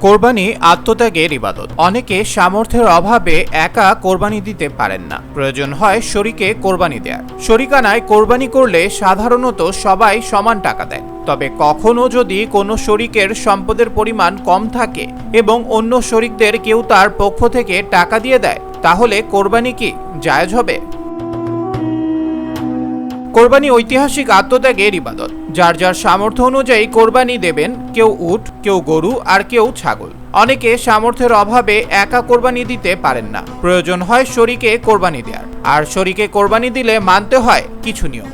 কোরবানি আত্মত্যাগের ইবাদত। অনেকে সামর্থ্যের অভাবে একা কোরবানি দিতে পারেন না। প্রয়োজন হয় শরীকে কোরবানি দেয়ার। শরিকানায় কোরবানি করলে সাধারণত সবাই সমান টাকা দেয়। তবে কখনো যদি কোনো শরিকের সম্পদের পরিমাণ কম থাকে এবং অন্য শরিকদের কেউ তার পক্ষ থেকে টাকা দিয়ে দেয়, তাহলে কোরবানি কি জায়জ হবে? কোরবানি ঐতিহাসিক আত্মত্যাগের ইবাদত। যার যার সামর্থ্য অনুযায়ী কোরবানি দেবেন, কেউ উট, কেউ গরু আর কেউ ছাগল। অনেকে সামর্থ্যের অভাবে একা কোরবানি দিতে পারেন না। প্রয়োজন হয় শরীকে কোরবানি দেওয়ার আর শরীকে কোরবানি দিলে মানতে হয় কিছু নিয়ম।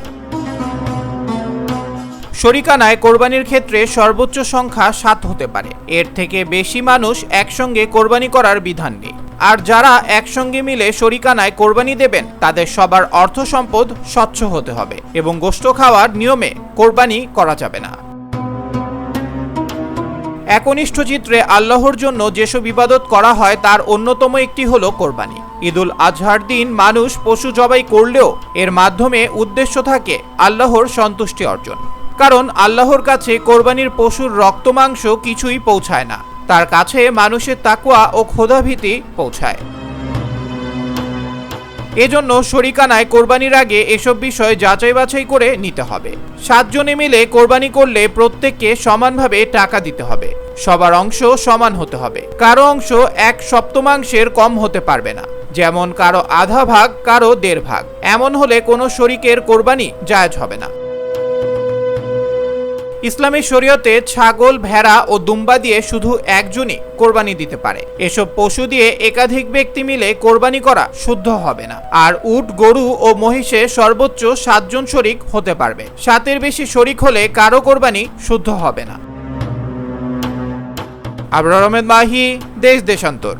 শরিকানায় কোরবানির ক্ষেত্রে সর্বোচ্চ সংখ্যা সাত হতে পারে। এর থেকে বেশি মানুষ একসঙ্গে কোরবানি করার বিধান নেই। আর যারা একসঙ্গে মিলে শরিকানায় কোরবানি দেবেন, তাদের সবার অর্থ সম্পদ স্বচ্ছ হতে হবে এবং গোষ্ঠ খাওয়ার নিয়মে কোরবানি করা যাবে না। একনিষ্ঠ চিত্রে আল্লাহর জন্য যেসব ইবাদত করা হয়, তার অন্যতম একটি হল কোরবানি। ঈদুল আজহার দিন মানুষ পশু জবাই করলেও এর মাধ্যমে উদ্দেশ্য থাকে আল্লাহর সন্তুষ্টি অর্জন। কারণ আল্লাহর কাছে কোরবানির পশুর রক্ত মাংস কিছুই পৌঁছায় না। তার কাছে মানুষের তাকুয়া ও ক্ষোধাভীতি পৌঁছায়। এজন্য শরিকানায় কোরবানির আগে এসব বিষয় যাচাই বাছাই করে নিতে হবে। সাতজনে মিলে কোরবানি করলে প্রত্যেককে সমানভাবে টাকা দিতে হবে। সবার অংশ সমান হতে হবে। কারও অংশ এক সপ্তমাংশের কম হতে পারবে না। যেমন কারও আধা ভাগ, কারও দেড় ভাগ। এমন হলে কোনো শরিকের কোরবানি জায়জ হবে না। ইসলামী শরীয়তে ছাগল, ভেড়া ও দুম্বা দিয়ে শুধু একজনই কোরবানি দিতে পারে। এসব পশু দিয়ে একাধিক ব্যক্তি মিলে কোরবানি করা শুদ্ধ হবে না। আর উট, গরু ও মহিষে সর্বোচ্চ সাতজন শরিক হতে পারবে। সাতের বেশি শরিক হলে কারও কোরবানি শুদ্ধ হবে না। আবরার আহমেদ মাহি, দেশ দেশান্তর।